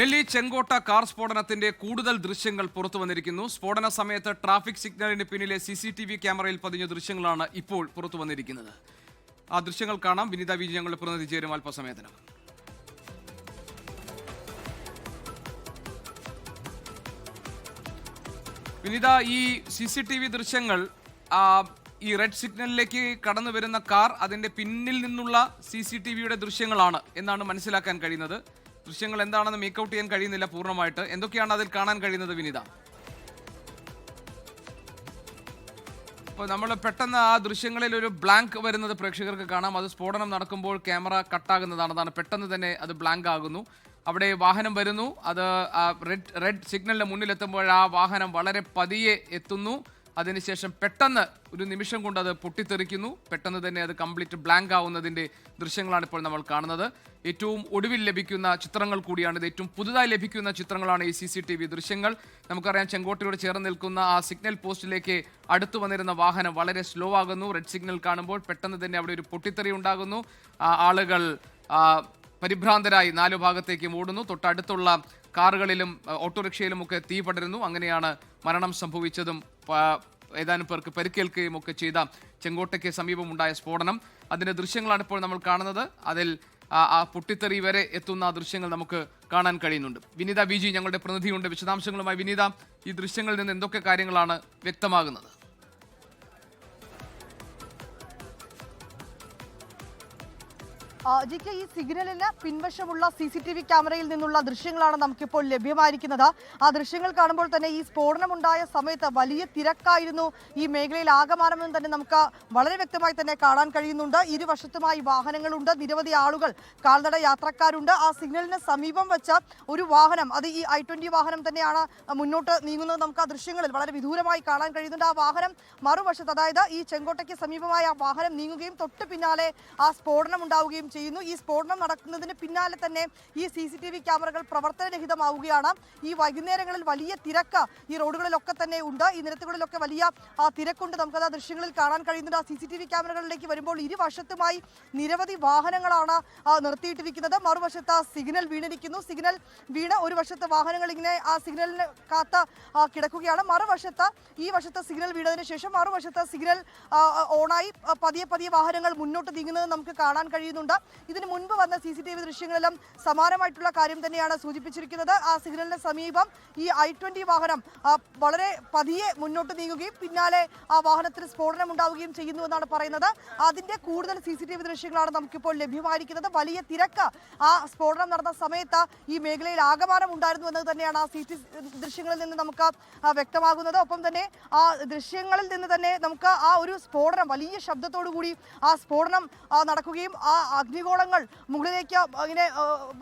ഡൽഹി ചെങ്കോട്ട car സ്ഫോടനത്തിന്റെ കൂടുതൽ ദൃശ്യങ്ങൾ പുറത്തു വന്നിരിക്കുന്നു. സ്ഫോടന സമയത്ത് ട്രാഫിക് സിഗ്നലിന് പിന്നിലെ സി സി ടി വി ക്യാമറയിൽ പതിഞ്ഞ ദൃശ്യങ്ങളാണ് ഇപ്പോൾ പുറത്തു വന്നിരിക്കുന്നത്. ആ ദൃശ്യങ്ങൾ കാണാം. വിനിത വിജയ് ഞങ്ങളുടെ പ്രതിനിധി ചേരും അല്പസമയത്തിനും വിനിത ഈ സി സി ടി വി ദൃശ്യങ്ങൾ ഈ റെഡ് സിഗ്നലിലേക്ക് കടന്നു വരുന്ന കാർ അതിന്റെ പിന്നിൽ നിന്നുള്ള സി സി ടി വിയുടെ ദൃശ്യങ്ങളാണ് എന്നാണ് മനസ്സിലാക്കാൻ കഴിയുന്നത്. ദൃശ്യങ്ങൾ എന്താണെന്ന് മേക്കൗട്ട് ചെയ്യാൻ കഴിയുന്നില്ല പൂർണമായിട്ട്. എന്തൊക്കെയാണ് അതിൽ കാണാൻ കഴിയുന്നത് വിനിത? അപ്പോൾ നമ്മൾ പെട്ടെന്ന് ആ ദൃശ്യങ്ങളിൽ ഒരു ബ്ലാങ്ക് വരുന്നത് പ്രേക്ഷകർക്ക് കാണാം. അത് സ്ഫോടനം നടക്കുമ്പോൾ ക്യാമറ കട്ടാകുന്നതാണ് അതാണ് പെട്ടെന്ന് തന്നെ അത് ബ്ലാങ്ക് ആകുന്നു. അവിടെ വാഹനം വരുന്നു. അത് റെഡ് റെഡ് സിഗ്നലിന് മുന്നിലെത്തുമ്പോൾ ആ വാഹനം വളരെ പതിയെ എത്തുന്നു. അതിനുശേഷം പെട്ടെന്ന് ഒരു നിമിഷം കൊണ്ട് അത് പൊട്ടിത്തെറിക്കുന്നു. പെട്ടെന്ന് തന്നെ അത് കംപ്ലീറ്റ് ബ്ലാങ്ക് ആവുന്നതിന്റെ ദൃശ്യങ്ങളാണ് ഇപ്പോൾ നമ്മൾ കാണുന്നത്. ഏറ്റവും ഒടുവിൽ ലഭിക്കുന്ന ചിത്രങ്ങൾ കൂടിയാണ് ഇത്. ഏറ്റവും പുതുതായി ലഭിക്കുന്ന ചിത്രങ്ങളാണ് ഈ സി സി ടി വി ദൃശ്യങ്ങൾ. നമുക്കറിയാം ചെങ്കോട്ടയോട് ചേർന്ന് നിൽക്കുന്ന ആ സിഗ്നൽ പോസ്റ്റിലേക്ക് അടുത്തു വന്നിരുന്ന വാഹനം വളരെ സ്ലോ ആകുന്നു. റെഡ് സിഗ്നൽ കാണുമ്പോൾ പെട്ടെന്ന് തന്നെ അവിടെ ഒരു പൊട്ടിത്തെറി ഉണ്ടാകുന്നു. ആളുകൾ പരിഭ്രാന്തരായി നാലു ഭാഗത്തേക്ക് ഓടുന്നു. തൊട്ടടുത്തുള്ള കാറുകളിലും ഓട്ടോറിക്ഷയിലും ഒക്കെ തീ പടരുന്നു. അങ്ങനെയാണ് മരണം സംഭവിച്ചതും ഏതാനും പേർക്ക് പരിക്കേൽക്കുകയും ഒക്കെ ചെയ്ത ചെങ്കോട്ടയ്ക്ക് സമീപമുണ്ടായ സ്ഫോടനം. അതിന്റെ ദൃശ്യങ്ങളാണ് ഇപ്പോൾ നമ്മൾ കാണുന്നത്. അതിൽ ആ- പൊട്ടിത്തെറി വരെ എത്തുന്ന ആ ദൃശ്യങ്ങൾ നമുക്ക് കാണാൻ കഴിയുന്നുണ്ട്. വിനീത വി ജി ഞങ്ങളുടെ പ്രതിനിധിയുണ്ട്. വിശദാംശങ്ങളുമായി വിനീത ഈ ദൃശ്യങ്ങളിൽ നിന്ന് എന്തൊക്കെ കാര്യങ്ങളാണ് വ്യക്തമാകുന്നത്? ജി കെ ഈ സിഗ്നലിന് പിൻവശമുള്ള സി സി ടി വി ക്യാമറയിൽ നിന്നുള്ള ദൃശ്യങ്ങളാണ് നമുക്കിപ്പോൾ ലഭ്യമായിരിക്കുന്നത്. ആ ദൃശ്യങ്ങൾ കാണുമ്പോൾ തന്നെ ഈ സ്ഫോടനമുണ്ടായ സമയത്ത് വലിയ തിരക്കായിരുന്നു ഈ മേഖലയിൽ ആകമാനമെന്ന് തന്നെ നമുക്ക് വളരെ വ്യക്തമായി തന്നെ കാണാൻ കഴിയുന്നുണ്ട്. ഇരുവശത്തുമായി വാഹനങ്ങളുണ്ട്. നിരവധി ആളുകൾ കാൽനട യാത്രക്കാരുണ്ട്. ആ സിഗ്നലിന് സമീപം വെച്ച ഒരു വാഹനം അത് ഈ ഐ ട്വന്റി വാഹനം തന്നെയാണ് മുന്നോട്ട് നീങ്ങുന്നത്. നമുക്ക് ആ ദൃശ്യങ്ങളിൽ വളരെ വിദൂരമായി കാണാൻ കഴിയുന്നുണ്ട്. ആ വാഹനം മറുവശത്ത് അതായത് ഈ ചെങ്കോട്ടയ്ക്ക് സമീപമായ ആ വാഹനം നീങ്ങുകയും തൊട്ട് പിന്നാലെ ആ സ്ഫോടനം ഉണ്ടാവുകയും ചെയ്യുന്നു. ഈ സ്ഫോടനം നടക്കുന്നതിന് പിന്നാലെ തന്നെ ഈ സി സി ടി വി ക്യാമറകൾ പ്രവർത്തനരഹിതമാവുകയാണ്. ഈ വൈകുന്നേരങ്ങളിൽ വലിയ തിരക്ക് ഈ റോഡുകളിലൊക്കെ തന്നെ ഉണ്ട്. ഈ നിരത്തുകളിലൊക്കെ വലിയ ആ തിരക്കുണ്ട്. നമുക്കത് ആ ദൃശ്യങ്ങളിൽ കാണാൻ കഴിയുന്നുണ്ട്. ആ സി സി ടി വി ക്യാമറകളിലേക്ക് വരുമ്പോൾ ഇരുവശത്തുമായി നിരവധി വാഹനങ്ങളാണ് നിർത്തിയിട്ടിരിക്കുന്നത്. മറുവശത്ത് സിഗ്നൽ വീണിരിക്കുന്നു. സിഗ്നൽ വീണ് ഒരു വശത്ത് വാഹനങ്ങൾ ഇങ്ങനെ ആ സിഗ്നലിന് കാത്ത് കിടക്കുകയാണ്. മറുവശത്ത് ഈ വശത്ത് സിഗ്നൽ വീണതിന് ശേഷം മറുവശത്ത് സിഗ്നൽ ഓണായി പതിയെ പതിയെ വാഹനങ്ങൾ മുന്നോട്ട് നീങ്ങുന്നത് നമുക്ക് കാണാൻ കഴിയുന്നുണ്ട്. ഇതിന് മുൻപ് വന്ന സി സി ടി വി ദൃശ്യങ്ങളിലും സമാനമായിട്ടുള്ള കാര്യം തന്നെയാണ് സൂചിപ്പിച്ചിരിക്കുന്നത്. ആ സിഗ്നലിന് സമീപം ഈ ഐ ട്വന്റി വാഹനം വളരെ പതിയെ മുന്നോട്ട് നീങ്ങുകയും പിന്നാലെ ആ വാഹനത്തിന് സ്ഫോടനം ഉണ്ടാവുകയും ചെയ്യുന്നു എന്നാണ് പറയുന്നത്. അതിന്റെ കൂടുതൽ സി സി ടി വി ദൃശ്യങ്ങളാണ് നമുക്കിപ്പോൾ ലഭ്യമായിരിക്കുന്നത്. വലിയ തിരക്ക് ആ സ്ഫോടനം നടന്ന സമയത്ത് ഈ മേഖലയിൽ ആകമാനം ഉണ്ടായിരുന്നു എന്നത് തന്നെയാണ് ആ സി ടി ദൃശ്യങ്ങളിൽ നിന്ന് നമുക്ക് വ്യക്തമാകുന്നത്. ഒപ്പം തന്നെ ആ ദൃശ്യങ്ങളിൽ നിന്ന് തന്നെ നമുക്ക് ആ ഒരു സ്ഫോടനം വലിയ ശബ്ദത്തോടു കൂടി ആ സ്ഫോടനം നടക്കുകയും ആ അഗ്നിഗോളങ്ങൾ മുകളിലേക്ക് ഇങ്ങനെ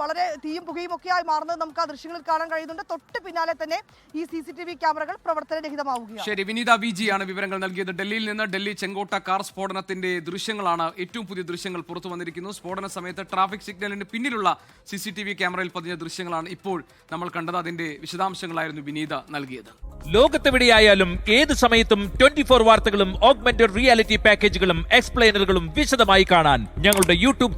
വളരെ തീയും പുകയും ഒക്കെയായി മാറുന്നത് നമുക്ക് ആ ദൃശ്യങ്ങളിൽ കാണാൻ കഴിയുന്നുണ്ട്. തൊട്ട് പിന്നാലെ തന്നെ ഈ സി സി ടി വി ക്യാമറകൾ പ്രവർത്തനരഹിതമാവുകയാണ്. ശരി വിനീത വി ജി ആണ് വിവരങ്ങൾ നൽകിയത്. ഡൽഹിയിൽ നിന്ന് ഡൽഹി ചെങ്കോട്ട കാർ സ്ഫോടനത്തിന്റെ ദൃശ്യങ്ങളാണ് ഏറ്റവും പുതിയ ദൃശ്യങ്ങൾ പുറത്തു വന്നിരിക്കുന്നു സ്ഫോടന സമയത്ത് ട്രാഫിക് സിഗ്നലിന് പിന്നിലുള്ള സി സി ടി വി ക്യാമറയിൽ പതിഞ്ഞ ദൃശ്യങ്ങളാണ് ഇപ്പോൾ നമ്മൾ കണ്ടത്. അതിന്റെ വിശദാംശങ്ങളായിരുന്നു വിനീത നൽകിയത്. ലോകത്തെവിടെയായാലും ഏത് സമയത്തും ട്വന്റി ഫോർ വാർത്തകളും ഓഗ്മെന്റഡ് റിയാലിറ്റി പാക്കേജുകളും എക്സ്പ്ലെയിനറുകളും വിശദമായി കാണാൻ ഞങ്ങളുടെ യൂട്യൂബ്